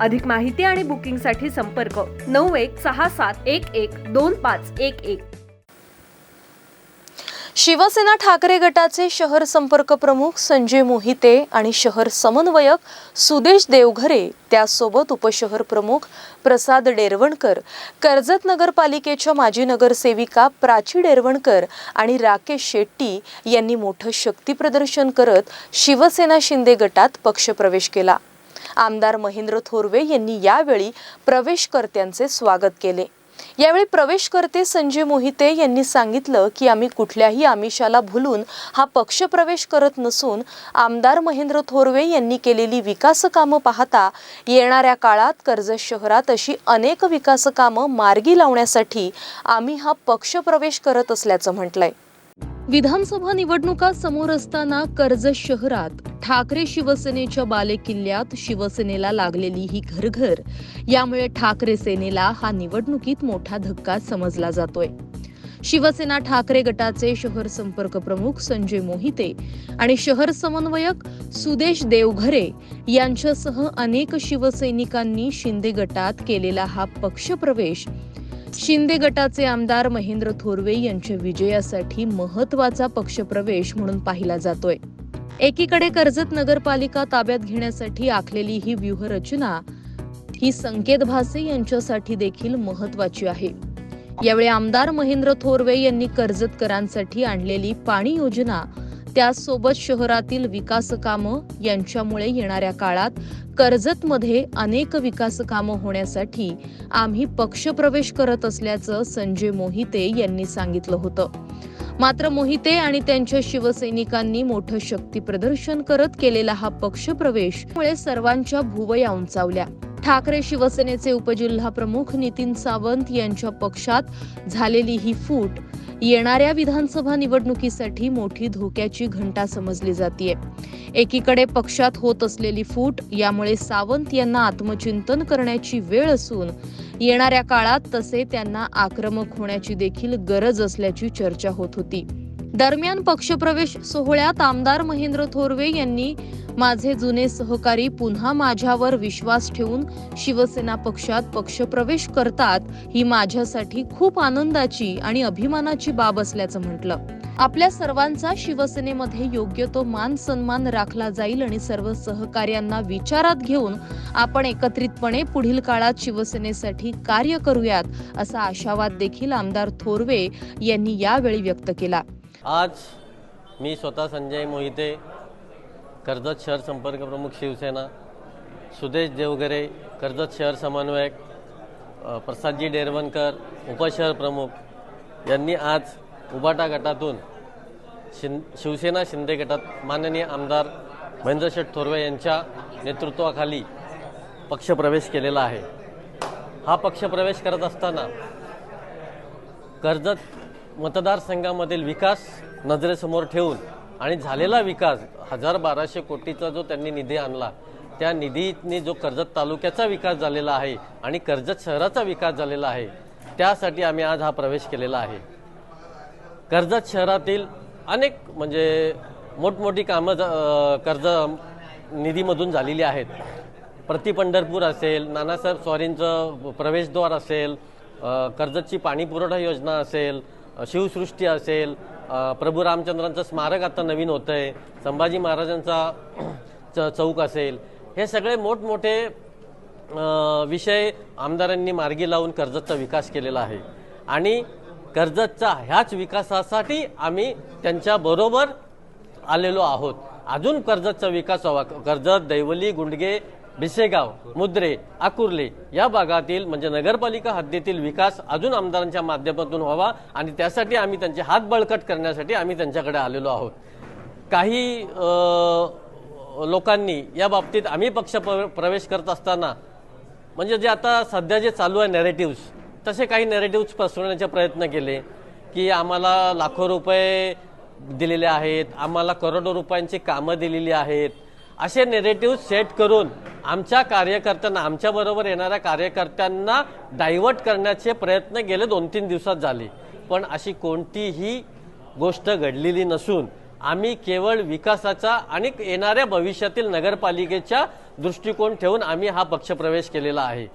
अधिक माहिती आणि बुकिंगसाठी संपर्क नऊ एक सहा सात एक एक दोन पाच एक एक. शिवसेना ठाकरे गटाचे शहर संपर्क प्रमुख संजय मोहिते आणि शहर समन्वयक सुदेश देवघरे त्यासोबत उपशहर प्रमुख प्रसाद डेरवणकर कर्जत नगरपालिकेच्या माजी नगरसेविका प्राची डेरवणकर आणि राकेश शेट्टी यांनी मोठं शक्तीप्रदर्शन करत शिवसेना शिंदे गटात पक्षप्रवेश केला. आमदार महेंद्र थोरवे यांनी यावेळी प्रवेशकर्त्यांचे स्वागत केले. यावेळी प्रवेशकर्ते संजय मोहिते यांनी सांगितलं की आम्ही कुठल्याही आमिषाला भुलून हा पक्ष प्रवेश करत नसून आमदार महेंद्र थोरवे यांनी केलेली विकास कामं पाहता येणाऱ्या काळात कर्जत शहरात अशी अनेक विकास कामं मार्गी लावण्यासाठी आम्ही हा पक्ष प्रवेश करत असल्याचं म्हटलंय. विधानसभा निवडणुका समोर असताना कर्जत शहरात ठाकरे शिवसेनेच्या बालेकिल्ल्यात शिवसेनेला लागलेली ही घरघर. यामुळे ठाकरे सेनेला हा निवडणुकीत मोठा धक्का समजला जातोय. शिवसेना ठाकरे गटाचे शहर संपर्क प्रमुख संजय मोहिते आणि शहर समन्वयक सुदेश देवघरे यांच्यासह अनेक शिवसैनिकांनी शिंदे गटात केलेला हा पक्षप्रवेश शिंदे गटाचे आमदार महेंद्र थोरवे यांच्या विजयासाठी महत्त्वाचा पक्षप्रवेश म्हणून पाहिला जातोय. एकीकडे कर्जत नगरपालिका ताब्यात घेण्यासाठी आखलेली ही व्यूहरचना ही संकेत भासे यांच्यासाठी देखील महत्वाची आहे. यावेळी आमदार महेंद्र थोरवे यांनी कर्जतकरांसाठी आणलेली पाणी योजना त्याचसोबत शहरातील विकास कामं यांच्यामुळे येणाऱ्या काळात कर्जतमध्ये अनेक विकास कामं होण्यासाठी आम्ही पक्षप्रवेश करत असल्याचं संजय मोहिते यांनी सांगितलं होतं. मात्र मोहिते आणि त्यांच्या शिवसैनिकांनी मोठं शक्ती प्रदर्शन करत केलेला हा पक्षप्रवेश मुळे सर्वांच्या भुवया उंचावल्या. ठाकरे शिवसेनेचे उपजिल्हा प्रमुख नितीन सावंत यांच्या पक्षात झालेली ही फूट येणाऱ्या विधानसभा निवडणुकीसाठी मोठी धोक्याची घंटा समजली जाते एकीकडे पक्षात होत असलेली फूट यामुळे सावंत यांना आत्मचिंतन करण्याची वेळ असून येणाऱ्या काळात तसे त्यांना आक्रमक होण्याची देखील गरज असल्याची चर्चा होत होती. दरम्यान पक्षप्रवेश सोहळ्यात आमदार महेंद्र थोरवे यांनी माझे जुने सहकारी पुन्हा माझ्यावर विश्वास ठेवून शिवसेना पक्षात पक्षप्रवेश करतात ही माझ्यासाठी खूप आनंदाची आणि अभिमानाची बाब असल्याचं म्हटलं. आपल्या सर्वांचा शिवसेनेमध्ये योग्य तो मान सन्मान राखला जाईल आणि सर्व सहकार्यांना विचारात घेऊन आपण एकत्रितपणे पुढील काळात शिवसेनेसाठी कार्य करूयात असा आशावाद देखील आमदार थोरवे यांनी यावेळी व्यक्त केला. आज मी स्वतः संजय मोहिते कर्जत शहर संपर्क प्रमुख शिवसेना सुदेश देवगरे कर्जत शहर समन्वयक प्रसादजी डेरवणकर उपशहर प्रमुख यांनी आज उबाटा गटातून शिं शिवसेना शिंदे गटात माननीय आमदार महेंद्र शेठ थोरवे यांच्या नेतृत्वाखाली पक्षप्रवेश केलेला आहे. हा पक्षप्रवेश करत असताना कर्जत मतदारसंघामधील विकास नजरेसमोर ठेवून आणि झालेला विकास हजार बाराशे कोटीचा जो त्यांनी निधी आणला त्या निधीने जो कर्जत तालुक्याचा विकास झालेला आहे आणि कर्जत शहराचा विकास झालेला आहे त्यासाठी आम्ही आज हा प्रवेश केलेला आहे. कर्जत शहरातील अनेक म्हणजे मोठमोठी कामं ज- कर्ज निधीमधून झालेली आहेत. प्रति पंढरपूर असेल नानासाहेब स्वारींचं प्रवेशद्वार असेल कर्जतची पाणी पुरवठा योजना असेल शिवसृष्टी असेल प्रभू रामचंद्रांचं स्मारक आता नवीन होतं आहे संभाजी महाराजांचा च- चौक असेल हे सगळे मोठमोठे विषय आमदारांनी मार्गी लावून कर्जतचा विकास केलेला आहे. आणि कर्जतचा ह्याच विकासासाठी आम्ही त्यांच्या बरोबर आलेलो आहोत. अजून कर्जतचा विकास व्हावा कर्जत दैवली गुंडगे भिसेगाव मुद्रे आकुर्ले या भागातील म्हणजे नगरपालिका हद्दीतील विकास अजून आमदारांच्या माध्यमातून व्हावा आणि त्यासाठी आम्ही त्यांचे हात बळकट करण्यासाठी आम्ही त्यांच्याकडे आलेलो आहोत. काही लोकांनी या बाबतीत आम्ही पक्ष प्र- प्रवेश करत असताना म्हणजे जे आता सध्या जे चालू आहे नॅरेटिव्स तसे काही नेरेटिव्ह पसरवण्याचे प्रयत्न केले की आम्हाला लाखो रुपये दिलेले आहेत आम्हाला करोडो रुपयांची कामं दिलेली आहेत असे नेरेटिव्ह सेट करून आमच्या कार्यकर्त्यांना आमच्याबरोबर येणाऱ्या कार्यकर्त्यांना डायव्हर्ट करण्याचे प्रयत्न गेले दोन तीन दिवसात झाले. पण अशी कोणतीही गोष्ट घडलेली नसून आम्ही केवळ विकासाचा आणि येणाऱ्या भविष्यातील नगरपालिकेच्या दृष्टिकोन ठेवून आम्ही हा पक्षप्रवेश केलेला आहे.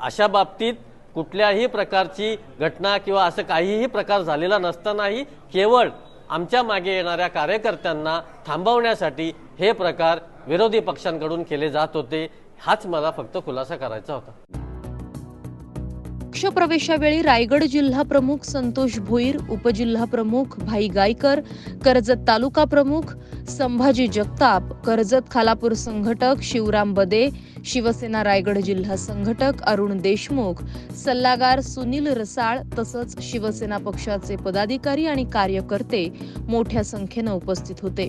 अशा बाबतीत कुठल्याही प्रकारची घटना किंवा असं काहीही प्रकार झालेला नसतानाही केवळ आमच्या मागे येणाऱ्या कार्यकर्त्यांना थांबवण्यासाठी हे प्रकार विरोधी पक्षांकडून केले जात होते हाच मला फक्त खुलासा करायचा होता. पक्षप्रवेशावेळी रायगड जिल्हा प्रमुख संतोष भोईर उपजिल्हा प्रमुख भाई गायकर कर्जत तालुका प्रमुख संभाजी जगताप कर्जत खालापूर संघटक शिवराम बदे शिवसेना रायगड जिल्हा संघटक अरुण देशमुख सल्लागार सुनील रसाळ तसंच शिवसेना पक्षाचे पदाधिकारी आणि कार्यकर्ते मोठ्या संख्येनं उपस्थित होते.